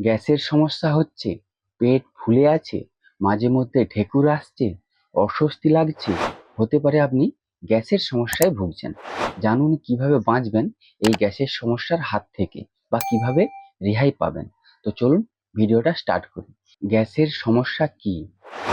গ্যাসের সমস্যা হচ্ছে, পেট ফুলে আছে, মাঝে মধ্যে ঢেকুর আসছে, অস্বস্তি লাগছে। হতে পারে আপনি গ্যাসের সমস্যায় ভুগছেন। জানুন কীভাবে বাঁচবেন এই গ্যাসের সমস্যার হাত থেকে বা কীভাবে রেহাই পাবেন। তো চলুন ভিডিওটা স্টার্ট করি। গ্যাসের সমস্যা কি?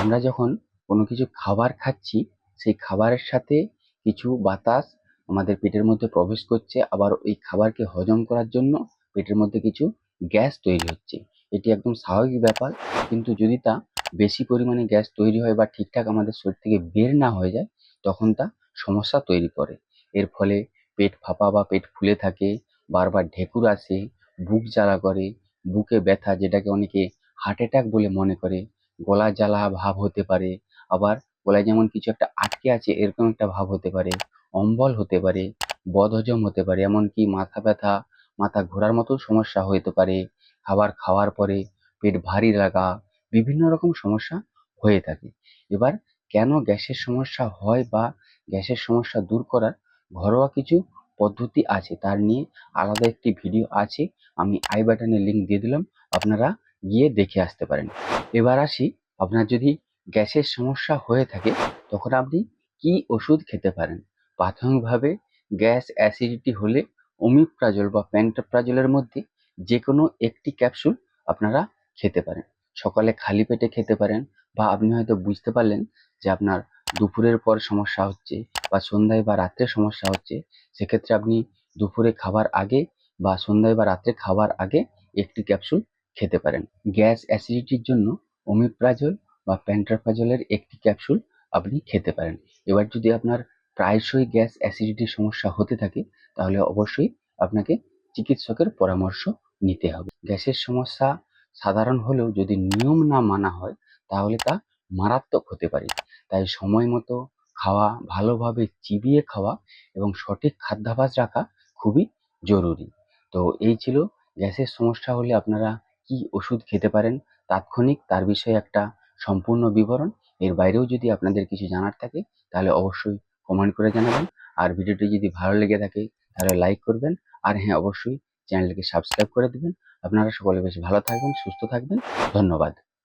আমরা যখন কোনো কিছু খাবার খাচ্ছি, সেই খাবারের সাথে কিছু বাতাস আমাদের পেটের মধ্যে প্রবেশ করছে, আবার ওই খাবারকে হজম করার জন্য পেটের মধ্যে কিছু গ্যাস তৈরি হচ্ছে। এটি একদম স্বাভাবিক ব্যাপার, কিন্তু যদি তা বেশি পরিমাণে গ্যাস তৈরি হয় বা ঠিকঠাক আমাদের শরীর থেকে বের না হয়ে যায়, তখন তা সমস্যা তৈরি করে। এর ফলে পেট ফাঁপা বা পেট ফুলে থাকে, বারবার ঢেকুর আসে, বুক জ্বালা করে, বুকে ব্যথা যেটাকে অনেকে হার্ট অ্যাটাক বলে মনে করে গলা জ্বালা ভাব হতে পারে, আবার গলায় যেমন কিছু একটা আটকে আছে, এরকম একটা ভাব হতে পারে, অম্বল হতে পারে, বদহজম হতে পারে, এমনকি মাথা ব্যথা মাথা ঘোরার মতো সমস্যা হতে পারে, খাবার খাওয়ার পরে পেট ভারী লাগা, বিভিন্ন রকম সমস্যা হয়ে থাকে। এবার কেন গ্যাসের সমস্যা হয় বা গ্যাসের সমস্যা দূর করার ঘরোয়া কিছু পদ্ধতি আছে, তার নিয়ে আলাদা একটি ভিডিও আছে, আমি আই বাটনে লিঙ্ক দিয়ে দিলাম, আপনারা গিয়ে দেখে আসতে পারেন। এবার আসি, আপনার যদি গ্যাসের সমস্যা হয়ে থাকে, তখন আপনি কি ওষুধ খেতে পারেন? প্রাথমিকভাবে গ্যাস অ্যাসিডিটি হলে ওমিপ্রাজল বা প্যান্টোপ্রাজলের মধ্যে যে কোনো একটি ক্যাপসুল আপনারা খেতে পারেন। সকালে খালি পেটে খেতে পারেন বা আপনি হয়তো বুঝতে পারলেন যে আপনার দুপুরের পর সমস্যা হচ্ছে বা সন্ধ্যায় বা রাত্রে সমস্যা হচ্ছে, সেক্ষেত্রে আপনি দুপুরে খাবার আগে বা সন্ধ্যায় বা রাত্রে খাবার আগে একটি ক্যাপসুল খেতে পারেন। গ্যাস অ্যাসিডিটির জন্য ওমিপ্রাজল বা প্যান্টাপ্রাজলের একটি ক্যাপসুল আপনি খেতে পারেন। এবার যদি আপনার প্রায়শই গ্যাস অ্যাসিডিটির সমস্যা হতে থাকে, তাহলে অবশ্যই আপনাকে চিকিৎসকের পরামর্শ নিতে হবে। গ্যাসের সমস্যা সাধারণ হলেও যদি নিয়ম না মানা হয়, তাহলে তা মারাত্মক হতে পারে। তাই সময় মতো খাওয়া, ভালোভাবে চিবিয়ে খাওয়া এবং সঠিক খাদ্যাভাস রাখা খুবই জরুরি। তো এই ছিল গ্যাসের সমস্যা হলে আপনারা কি ওষুধ খেতে পারেন, তাৎক্ষণিক তার বিষয়ে একটা সম্পূর্ণ বিবরণ। এর বাইরেও যদি আপনাদের কিছু জানার থাকে, তাহলে অবশ্যই কমেন্ট করে জানাবেন। আর ভিডিওটি যদি ভালো লেগে থাকে, তাহলে লাইক করবেন। আর হ্যাঁ অবশ্যই চ্যানেলটিকে সাবস্ক্রাইব করে দেবেন। আপনারা সকলে বেশ ভালো থাকবেন, সুস্থ থাকবেন। ধন্যবাদ।